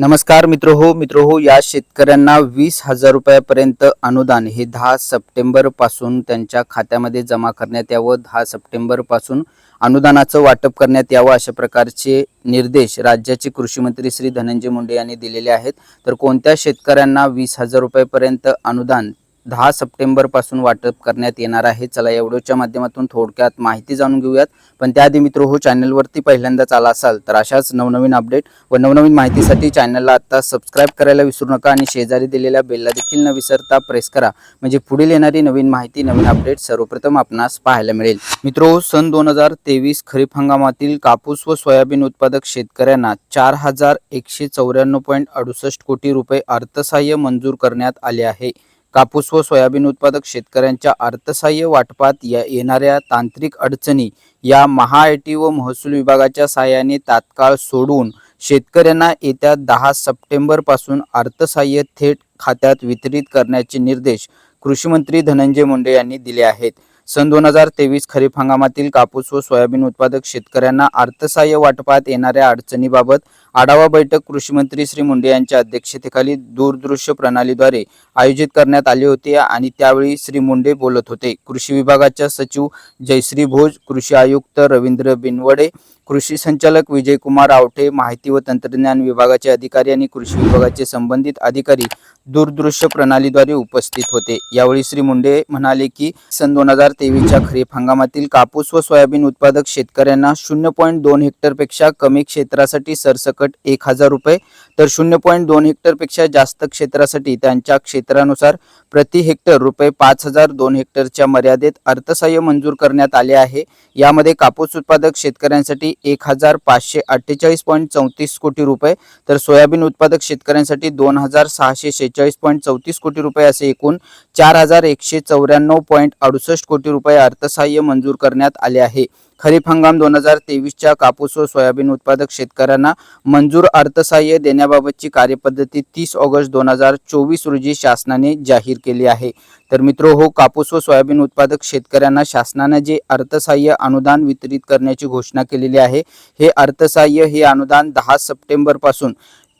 नमस्कार मित्र हो मित्र हो या शेतकऱ्यांना वीस हजार रुपयापर्यंत अनुदान हे दहा सप्टेंबरपासून त्यांच्या खात्यामध्ये जमा करण्यात यावं. दहा सप्टेंबरपासून अनुदानाचं वाटप करण्यात यावं अशा प्रकारचे निर्देश राज्याचे कृषी मंत्री श्री धनंजय मुंडे यांनी दिलेले आहेत. तर कोणत्या शेतकऱ्यांना वीस हजार रुपयापर्यंत अनुदान दहा सप्टेंबरपासून वाटप करण्यात येणार आहे. चला या व्हिडिओच्या माध्यमातून थोडक्यात माहिती जाणून घेऊयात. पण त्याआधी मित्र हो चॅनलवरती पहिल्यांदाच आला असाल तर अशाच नवनवीन अपडेट व नवनवीन माहितीसाठी चॅनलला आत्ता सबस्क्राईब करायला विसरू नका आणि शेजारी दिलेल्या बेलला देखील न विसरता प्रेस करा. म्हणजे पुढील येणारी नवीन माहिती नवीन अपडेट सर्वप्रथम आपणास पाहायला मिळेल. मित्रो सन दोन हजार तेवीस खरीप हंगामातील कापूस व सोयाबीन उत्पादक शेतकऱ्यांना चार हजार एकशे चौऱ्याण्णव पॉईंट अडुसष्ट कोटी रुपये अर्थसहाय्य मंजूर करण्यात आले आहे. कापूस व सोयाबीन उत्पादक शेतकऱ्यांच्या अर्थसहाय्य वाटपात या येणाऱ्या तांत्रिक अडचणी या महाआयटी व महसूल विभागाच्या सहाय्याने तात्काळ सोडवून शेतकऱ्यांना येत्या दहा सप्टेंबरपासून अर्थसहाय्य थेट खात्यात वितरित करण्याचे निर्देश कृषी मंत्री धनंजय मुंडे यांनी दिले आहेत. सन दोन हजार तेवीस खरीप हंगामातील कापूस व सोयाबीन उत्पादक शेतकऱ्यांना अर्थसहाय्य वाटपात येणाऱ्या अडचणीबाबत आढावा बैठक कृषी मंत्री श्री मुंडे यांच्या अध्यक्षतेखाली दूरदृश्य प्रणालीद्वारे आयोजित करण्यात आली होती आणि त्यावेळी श्री मुंडे बोलत होते. कृषी विभागाच्या सचिव जयश्री भोज कृषी आयुक्त रवींद्र बिनवडे कृषी संचालक विजयकुमार आवटे माहिती व तंत्रज्ञान विभागाचे अधिकारी आणि कृषी विभागाचे संबंधित अधिकारी दूरदृश्य प्रणालीद्वारे उपस्थित होते. यावेळी श्री मुंडे म्हणाले की सन दोन हजार तेवीसच्या खरीप हंगामातील कापूस व सोयाबीन उत्पादक शेतकऱ्यांना शून्य पॉईंट दोन हेक्टरपेक्षा कमी क्षेत्रासाठी सरसकट एक हजार रुपये तर शून्य पॉईंट दोन हेक्टरपेक्षा जास्त क्षेत्रासाठी त्यांच्या क्षेत्रानुसार प्रति हेक्टर रुपये पाच हजार दोन हेक्टरच्या मर्यादेत अर्थसहाय्य मंजूर करण्यात आले आहे. यामध्ये कापूस उत्पादक शेतकऱ्यांसाठी एक हजार पाचशे अठ्ठेचाळीस पॉईंट चौतीस कोटी रुपये. तर सोयाबीन उत्पादक शेतकऱ्यांसाठी दोन हजार सहाशे शेहेचाळीस पॉईंट चौतीस कोटी रुपये असे एकूण चार हजार एकशे चौऱ्याण्णव पॉईंट अडुसष्ट कोटी रुपये अर्थसहाय्य मंजूर करण्यात आले आहे. खरीप हंगाम दोन हजार तेवीसच्या कापूस व सोयाबीन उत्पादक शेतकऱ्यांना मंजूर अर्थसहाय्य देण्याबाबतची कार्यपद्धती तीस ऑगस्ट दोन हजार चोवीस रोजी शासनाने जाहीर केली आहे. तर मित्र हो कापूस व सोयाबीन उत्पादक शेतकऱ्यांना शासनाने जे अर्थसहाय्य अनुदान वितरित करण्याची घोषणा केलेली आहे हे अर्थसहाय्य हे अनुदान दहा सप्टेंबरपासून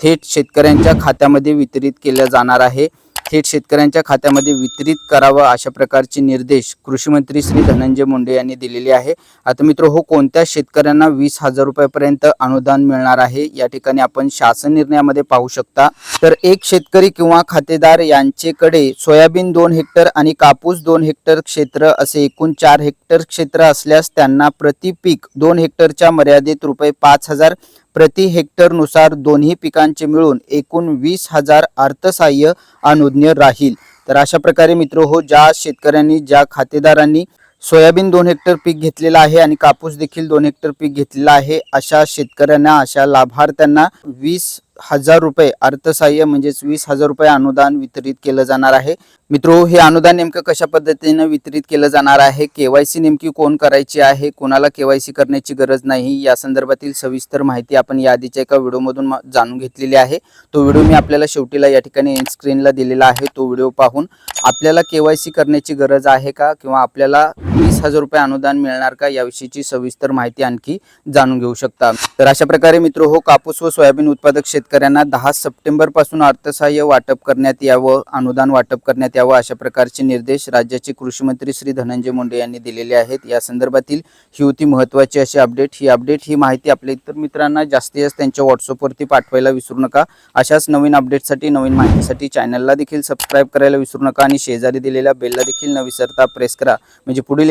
थेट शेतकऱ्यांच्या खात्यामध्ये वितरित केलं जाणार आहे. थेट शेतकऱ्यांच्या खात्यामध्ये वितरित करावं अशा प्रकारचे निर्देश कृषीमंत्री श्री धनंजय मुंडे यांनी दिलेले आहे. आता मित्र हो कोणत्या शेतकऱ्यांना वीस हजार रुपयापर्यंत अनुदान मिळणार आहे? या ठिकाणी आपण शासन निर्णयामध्ये पाहू शकता. तर एक शेतकरी किंवा खातेदार यांचेकडे सोयाबीन दोन हेक्टर आणि कापूस दोन हेक्टर क्षेत्र असे एकूण चार हेक्टर क्षेत्र असल्यास त्यांना प्रति पीक दोन हेक्टरच्या मर्यादेत रुपये पाच हजार प्रति हेक्टरनुसार दोन्ही पिकांचे मिळून एकूण वीस हजार अर्थसहाय्य अनुज्ञ राहील. तर अशा प्रकारे मित्र हो ज्या शेतकऱ्यांनी ज्या खातेदारांनी सोयाबीन दोन हेक्टर पीक घेतलेलं आहे आणि कापूस देखील दोन हेक्टर पीक घेतलेला आहे अशा शेतकऱ्यांना अशा लाभार्थ्यांना वीस हजार रुपये अर्थसहाय्य म्हणजेच वीस हजार रुपये अनुदान वितरित केलं जाणार आहे. मित्रो हे अनुदान नेमकं कशा पद्धतीनं वितरित केलं जाणार आहे? केवायसी नेमकी कोण करायची आहे? कोणाला केवायसी करण्याची गरज नाही? या संदर्भातील सविस्तर माहिती आपण या आधीच्या एका व्हिडिओमधून जाणून घेतलेली आहे. तो व्हिडिओ मी आपल्याला शेवटीला या ठिकाणी स्क्रीनला दिलेला आहे. तो व्हिडिओ पाहून आपल्याला केवायसी करण्याची गरज आहे का? किंवा आपल्याला हजार रुपये अनुदान मिळणार का याविषयीची सविस्तर माहिती आणखी जाणून घेऊ शकता. तर अशा प्रकारे मित्र हो कापूस व सोयाबीन उत्पादक शेतकऱ्यांना दहा सप्टेंबरपासून अर्थसहाय्य वाटप करण्यात यावं अनुदान वाटप करण्यात यावं अशा प्रकारचे निर्देश राज्याचे कृषी मंत्री श्री धनंजय मुंडे यांनी दिलेले आहेत. या संदर्भातील ही होती महत्वाची अशी अपडेट. ही अपडेट ही माहिती आपल्या इतर मित्रांना जास्तीत जास्त त्यांच्या व्हॉट्सअपवरती पाठवायला विसरू नका. अशाच नवीन अपडेटसाठी नवीन माहितीसाठी चॅनलला देखील सबस्क्राईब करायला विसरू नका आणि शेजारी दिलेल्या बेलला देखील न विसरता प्रेस करा. म्हणजे पुढील